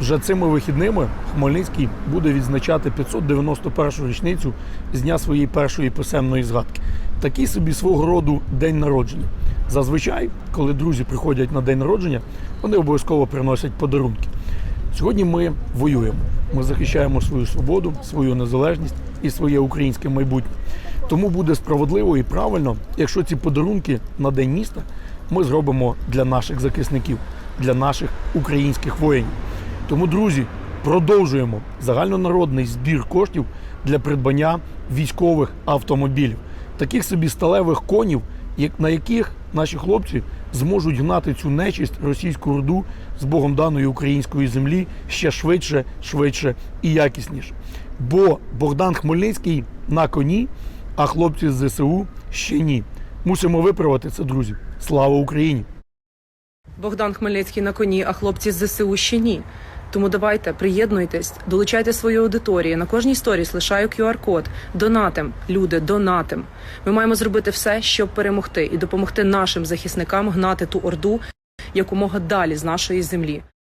Вже цими вихідними Хмельницький буде відзначати 591 річницю з дня своєї першої писемної згадки. Такий собі свого роду день народження. Зазвичай, коли друзі приходять на день народження, вони обов'язково приносять подарунки. Сьогодні ми воюємо. Ми захищаємо свою свободу, свою незалежність і своє українське майбутнє. Тому буде справедливо і правильно, якщо ці подарунки на день міста ми зробимо для наших захисників, для наших українських воїнів. Тому, друзі, продовжуємо загальнонародний збір коштів для придбання військових автомобілів, таких собі сталевих конів, на яких наші хлопці зможуть гнати цю нечисть російську орду з богом даної української землі ще швидше, швидше і якісніше. Бо Богдан Хмельницький на коні, а хлопці з ЗСУ ще ні. Мусимо виправити це, друзі. Слава Україні! Богдан Хмельницький на коні, а хлопці з ЗСУ ще ні. Тому давайте приєднуйтесь, долучайте свою аудиторію. На кожній сторіс лишаю QR-код. Донатим, люди, донатим. Ми маємо зробити все, щоб перемогти і допомогти нашим захисникам гнати ту орду якомога далі з нашої землі.